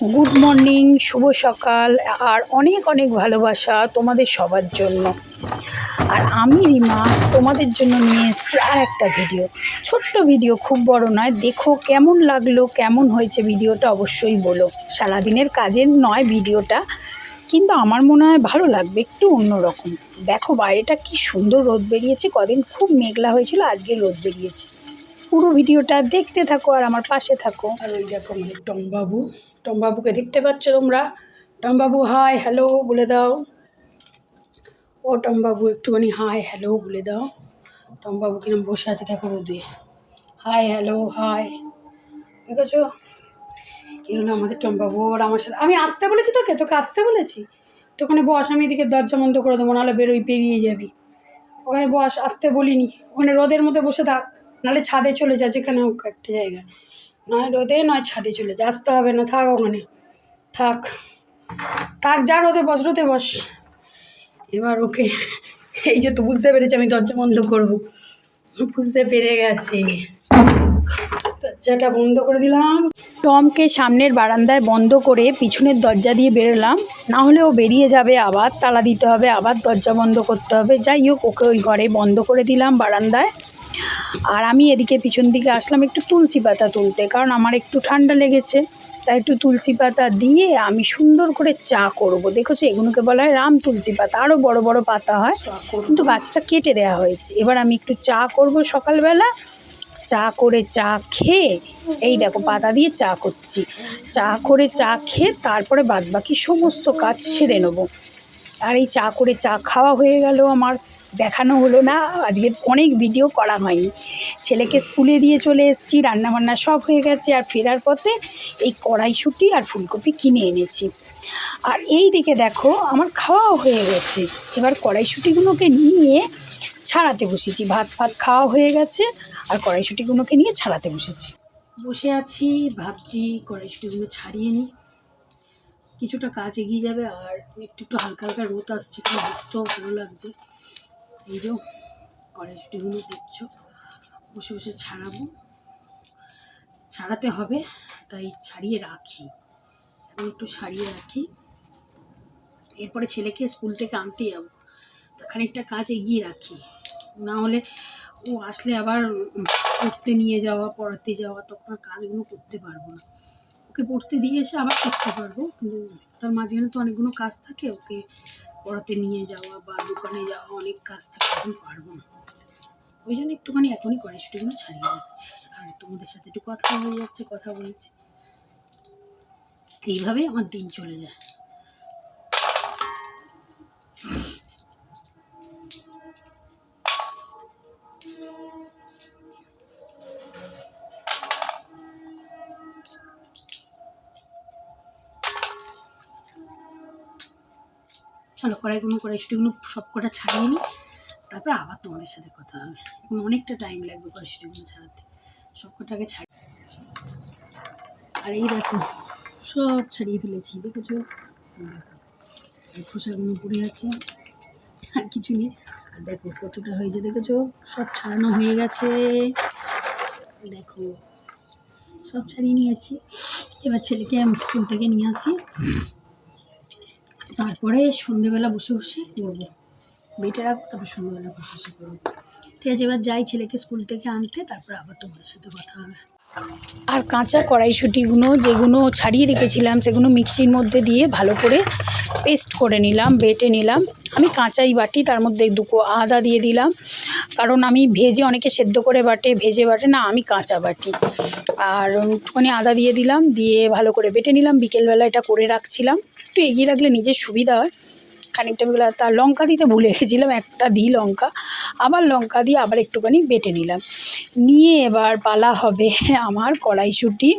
Good morning শুভ সকাল, আর অনেক অনেক ভালোবাসা তোমাদের সবার জন্য। আর আমি রিমা, তোমাদের জন্য নিয়ে এসেছি আর একটা ভিডিও ছোট্ট ভিডিও খুব বড় নয়, দেখো কেমন লাগল, কেমন হয়েছে ভিডিওটা অবশ্যই বলো। সারাদিনের কাজের নয় ভিডিওটা কিন্তু আমার মনে হয় ভালো লাগবে একটু অন্যরকম দেখো বাইরেটা কি সুন্দর রোদ বেরিয়েছে, কদিন খুব মেঘলা হয়েছিল, আজকে রোদ বেরিয়েছে। পুরো ভিডিওটা দেখতে থাকো আর আমার পাশে থাকো। আর ওই দেখো আমাদের টমবাবু টমবাবুকে দেখতে পাচ্ছ তোমরা? টমবাবু হাই হ্যালো বলে দাও। ও টমবাবু, একটুখানি হাই হ্যালো বলে দাও। টমবাবু কিরম বসে আছে দেখো রোদে। হাই হ্যালো হাই দেখেছ? হলো আমাদের টমবাবু। ওর আমার সাথে আমি আসতে বলেছি তোকে? তোকে আসতে বলেছি? তো ওখানে বস, আমি এদিকে দরজা বন্ধ করে দেবো, নাহলে বেরোই পেরিয়ে যাবি। ওখানে বস, আসতে বলিনি। ওখানে রোদের মধ্যে বসে থাক, নাহলে ছাদে চলে যা, যেখানে হোক একটা জায়গা নয় রোদে, নয় ছাদে চলে যা, আসতে হবে না, থাক ওখানে। থাক। থাক, যা রোদে বস রোদে বস। এবার ওকে, এই যে তো বুঝতে পেরেছি আমি দরজা বন্ধ করব। বুঝতে পেরে গেছি। দরজাটা বন্ধ করে দিলাম। টমকে সামনের বারান্দায় বন্ধ করে পিছনের দরজা দিয়ে বেরোলাম। না হলে ও বেরিয়ে যাবে আবার, তালা দিতে হবে, আবার দরজা বন্ধ করতে হবে। যাই হোক, ওকে ওই ঘরে বন্ধ করে দিলাম বারান্দায়। আর আমি এদিকে পিছন দিকে আসলাম একটু তুলসী পাতা তুলতে কারণ আমার একটু ঠান্ডা লেগেছে। তাই একটু তুলসী পাতা দিয়ে আমি সুন্দর করে চা করব। দেখেছ এগুলোকে বলা হয় রাম তুলসী পাতা আরও বড় বড় পাতা হয়। কিন্তু গাছটা কেটে দেওয়া হয়েছে। এবার আমি একটু চা করব সকালবেলা। চা করে চা খেয়ে এই দেখো পাতা দিয়ে চা করছি। চা করে চা খেয়ে তারপরে বাদবাকি সমস্ত কাজ সেরে নেব। আর এই চা করে চা খাওয়া হয়ে গেল আমার। দেখানো হলো না, আজকে অনেক ভিডিও করা হয়নি। ছেলেকে স্কুলে দিয়ে চলে এসেছি, রান্নাবান্না সব হয়ে গেছে, আর ফেরার পথে এই কড়াইশুঁটি আর ফুলকপি কিনে এনেছি। আর এই দিকে দেখো, আমার খাওয়াও হয়ে গেছে। এবার কড়াইশুঁটিগুলোকে নিয়ে ছাড়াতে বসেছি। ভাত ফাত খাওয়া হয়ে গেছে, আর কড়াইশুঁটিগুলোকে নিয়ে ছাড়াতে বসেছি। বসে আছি, ভাবছি কড়াইশুঁটিগুলো ছাড়িয়ে নিই। কিছুটা কাজ এগিয়ে যাবে, আর একটু একটু হালকা হালকা রোদ আসছে খুব ভালো লাগছে। এই যে কড়াইশুটিগুলো দেখছ, বসে বসে ছাড়াবো। ছাড়াতে হবে, তাই ছাড়িয়ে রাখি। এখন একটু ছাড়িয়ে রাখি। এরপরে ছেলেকে স্কুল থেকে আনতে যাব। খানিকটা কাজ এগিয়ে রাখি। না হলে ও আসলে আবার পড়তে নিয়ে যাওয়া, পড়াতে যাওয়া, তখন আর কাজগুলো করতে পারব না। ওকে পড়তে দিয়ে এসে আবার করতে পারব, কিন্তু তার মাঝখানে তো অনেকগুলো কাজ থাকে, ওকে পড়াতে নিয়ে যাওয়া বা দোকানে যাওয়া অনেক কাজ থাকে এখন পারব না। ওই জন্য একটুখানি এখনই কড়াইশুটিগুলো ছাড়িয়ে যাচ্ছি আর তোমাদের সাথে একটু কথা হয়ে যাচ্ছে, কথা বলছি। এইভাবেই আমার দিন চলে যায়। চলো কড়াইগুলো কড়াইশুটিগুলো সব কটা ছাড়িয়ে নিই। তারপর আবার তোমাদের সাথে কথা হবে। এখন অনেকটা টাইম লাগবে কড়াইশুটিগুলো ছাড়াতে। সব কটাকে ছাড়ি। আর এই দেখো, সব ছাড়িয়ে ফেলেছি, দেখেছ? দেখো, এই খোসাগুলো পড়ে আছে, আর কিছু নেই। আর দেখো কতটা হয়েছে, দেখেছ? সব ছাড়ানো হয়ে গেছে। দেখো, সব ছাড়িয়ে নিয়েছি। এবার ছেলেকে আমি স্কুল থেকে নিয়ে আসি। তারপরে সন্ধেবেলা বসে বসে করব। বেটে রাখব তারপর সন্ধ্যেবেলা বসে বসে করব। ঠিক আছে, এবার যাই ছেলেকে স্কুল থেকে আনতে, তারপর আবার তোমাদের সাথে কথা হবে। আর কাঁচা কড়াইশুঁটিগুলো যেগুলো ছাড়িয়ে রেখেছিলাম, সেগুলো মিক্সির মধ্যে দিয়ে ভালো করে পেস্ট করে নিলাম, বেটে নিলাম। আমি কাঁচাই বাটি, তার মধ্যে দুটো আদা দিয়ে দিলাম। কারণ আমি ভেজে অনেকে সেদ্ধ করে বাটে, ভেজে বাটে না, আমি কাঁচা বাটি। আর একটুখানি আদা দিয়ে দিলাম, দিয়ে ভালো করে বেটে নিলাম। বিকেলবেলা এটা করে রাখছিলাম। একটু এগিয়ে রাখলে নিজের সুবিধা হয়। খানিকটা বেলা তার লঙ্কা দিতে ভুলে গেছিলাম, একটা দিই লঙ্কা। আবার লঙ্কা দিয়ে আবার একটুখানি বেটে নিলাম। নিয়ে এবার পালা হবে আমার কড়াইশুঁটি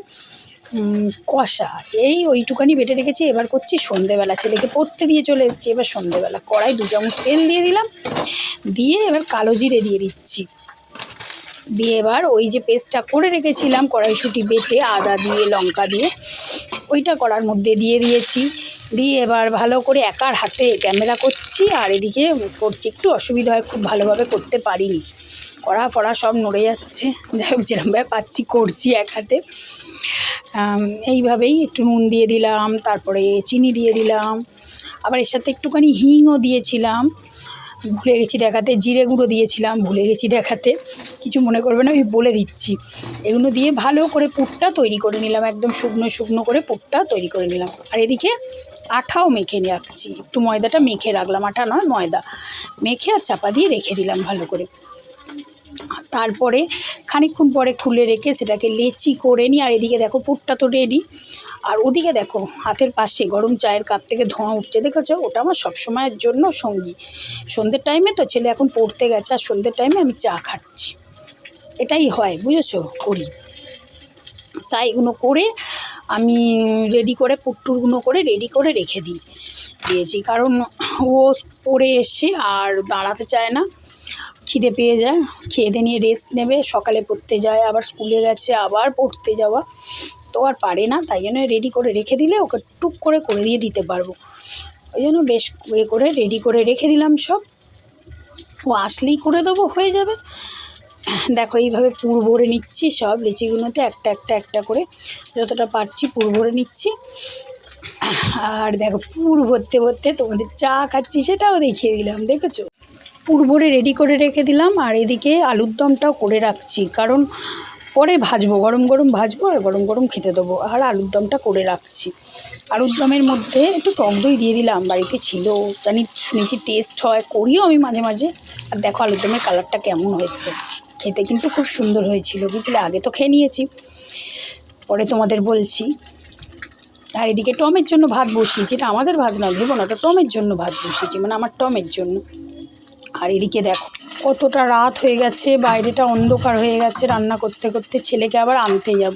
কষা। এই ওইটুকানি বেটে রেখেছি, এবার করছি সন্ধেবেলা। ছেলেকে পড়তে দিয়ে চলে এসেছি এবার সন্ধেবেলা। কড়াই দু চামচ তেল দিয়ে দিলাম, দিয়ে এবার কালো জিরে দিয়ে দিচ্ছি। দিয়ে এবার ওই যে পেস্টটা করে রেখেছিলাম কড়াইশুঁটি বেটে, আদা দিয়ে, লঙ্কা দিয়ে, ওইটা কড়ার মধ্যে দিয়ে দিয়েছি। দিয়ে এবার ভালো করে একার হাতে ক্যামেরা করছি, আর এদিকে করছি, একটু অসুবিধা হয়, খুব ভালোভাবে করতে পারিনি। কড়া ফড়া সব নড়ে যাচ্ছে। যাই হোক যেরকমভাবে পাচ্ছি, করছি এক হাতে। এইভাবেই একটু নুন দিয়ে দিলাম, তারপরে চিনি দিয়ে দিলাম। আবার এর সাথে একটুখানি হিংও দিয়েছিলাম। ভুলে গেছি দেখাতে, জিরে গুঁড়ো দিয়েছিলাম, ভুলে গেছি দেখাতে। কিছু মনে করবে না, আমি বলে দিচ্ছি। এগুলো দিয়ে ভালো করে পুরটা তৈরি করে নিলাম, একদম শুকনো শুকনো করে পুরটা তৈরি করে নিলাম। আর এদিকে আঠাও মেখে রাখছি। একটু ময়দাটা মেখে রাখলাম, আঠা নয়, ময়দা। মেখে আর চাপা দিয়ে রেখে দিলাম ভালো করে। তারপরে খানিকক্ষণ পরে খুলে রেখে সেটাকে লেচি করে নিই আর এদিকে দেখো পুরটা তো রেডি আর ওদিকে দেখো হাতের পাশে গরম চায়ের কাপ থেকে ধোঁয়া উঠছে। দেখেছ? ওটা আমার সবসময়ের জন্য সঙ্গী। সন্ধ্যের টাইমে তো ছেলে এখন পড়তে গেছে, আর সন্ধ্যের টাইমে আমি চা খাচ্ছি। এটাই হয়, বুঝেছ? করি। তাই এগুলো করে আমি রেডি করে পুট্টুরগুলো করে রেডি করে রেখে দিই। দিয়েছি। কারণ ও পড়ে এসে আর দাঁড়াতে চায় না। খিদে পেয়ে যায়, খেয়ে দিয়ে নিয়ে রেস্ট নেবে। সকালে পড়তে যায়, আবার স্কুলে গেছে, আবার পড়তে যাওয়া। তো আর পারে না, তাই জন্য রেডি করে রেখে দিলে ওকে টুক করে করে দিয়ে দিতে পারব। ওই জন্য বেশ ইয়ে করে রেডি করে রেখে দিলাম সব। ও আসলেই করে দেবো, হয়ে যাবে। দেখো এইভাবে পুর ভরে নিচ্ছি সব, লিচিগুলোতে একটা একটা একটা করে। যতটা পারছি পুর ভরে নিচ্ছি। আর দেখো পুর ভরতে ভরতে তোমাদের চা খাচ্ছি, সেটাও দেখিয়ে দিলাম, দেখেছ? পুর ভরে রেডি করে রেখে দিলাম, আর এদিকে আলুর দমটাও করে রাখছি। কারণ পরে ভাজবো, গরম গরম ভাজবো আর গরম গরম খেতে দেবো। আর আলুর দমটা করে রাখছি। আলুর দমের মধ্যে একটু টক দই দিয়ে দিলাম। বাড়িতে ছিল, জানি শুনেছি টেস্ট হয়, করিও আমি মাঝে মাঝে। আর দেখো আলুর দমের কালারটা কেমন হয়েছে। খেতে কিন্তু খুব সুন্দর হয়েছিল, বুঝলে? আগে তো খেয়ে নিয়েছি। পরে তোমাদের বলছি। আর এদিকে টমের জন্য ভাত বসিয়েছি। এটা আমাদের ভাত না, ভেবো না ওটা টমের জন্য ভাত বসিয়েছি। মানে আমার টমের জন্য। আর এদিকে দেখো, কতটা রাত হয়ে গেছে, বাইরেটা অন্ধকার হয়ে গেছে রান্না করতে করতে, ছেলেকে আবার আনতে যাব।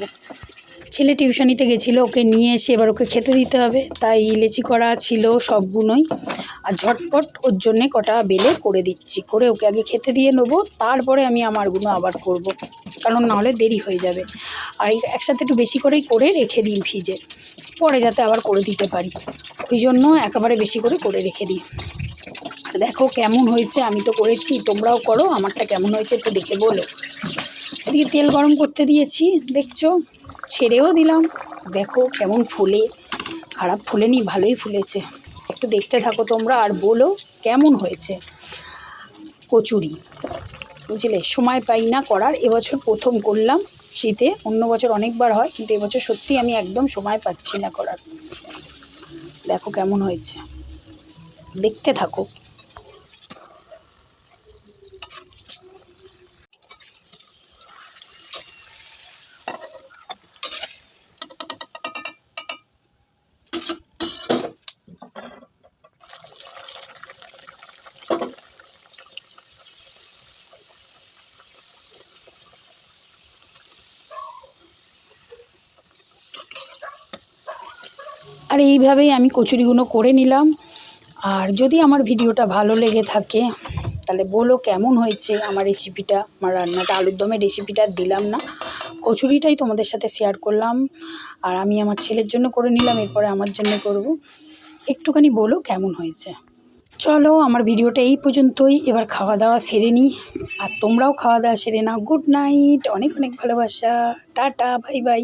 ছেলে টিউশনিতে গেছিল, ওকে নিয়ে এসে এবার ওকে খেতে দিতে হবে, তাই লেচি করা ছিল সবগুলোই। আর ঝটপট ওর জন্যে কটা বেলে করে দিচ্ছি, করে ওকে আগে খেতে দিয়ে নেব, তারপরে আমি আমারগুলো আবার করব। কারণ নাহলে দেরি হয়ে যাবে। আর একসাথে একটু বেশি করেই করে রেখে দিই ফ্রিজে, পরে যাতে আবার করে দিতে পারি। ওই জন্য একেবারে বেশি করে করে রেখে দিই। দেখো কেমন হয়েছে, আমি তো করেছি, তোমরাও করো, আমারটা কেমন হয়েছে একটু দেখে বলো। এদিকে তেল গরম করতে দিয়েছি, দেখছ? ছেড়েও দিলাম। দেখো কেমন ফুলে, খারাপ ফুলেনি ভালোই ফুলেছে। একটু দেখতে থাকো তোমরা আর বলো কেমন হয়েছে। কচুরি, বুঝলে? সময় পাই না করার, এবছর প্রথম করলাম শীতে, অন্য বছর অনেকবার হয়, কিন্তু এবছর সত্যি আমি একদম সময় পাচ্ছি না করার। দেখো কেমন হয়েছে। দেখতে থাকো। আর এইভাবেই আমি কচুরিগুলো করে নিলাম। আর যদি আমার ভিডিওটা ভালো লেগে থাকে, তাহলে বলো কেমন হয়েছে আমার রেসিপিটা, আমার রান্নাটা, আলুর দমের রেসিপিটা দিলাম না। কচুরিটাই তোমাদের সাথে শেয়ার করলাম। আর আমি আমার ছেলের জন্য করে নিলাম, এরপরে আমার জন্য করব। একটুখানি বলো কেমন হয়েছে। চলো আমার ভিডিওটা এই পর্যন্তই, এবার খাওয়া দাওয়া সেরে নিই। আর তোমরাও খাওয়া দাওয়া সেরে নাও। গুড নাইট অনেক অনেক ভালোবাসা। Tata bye bye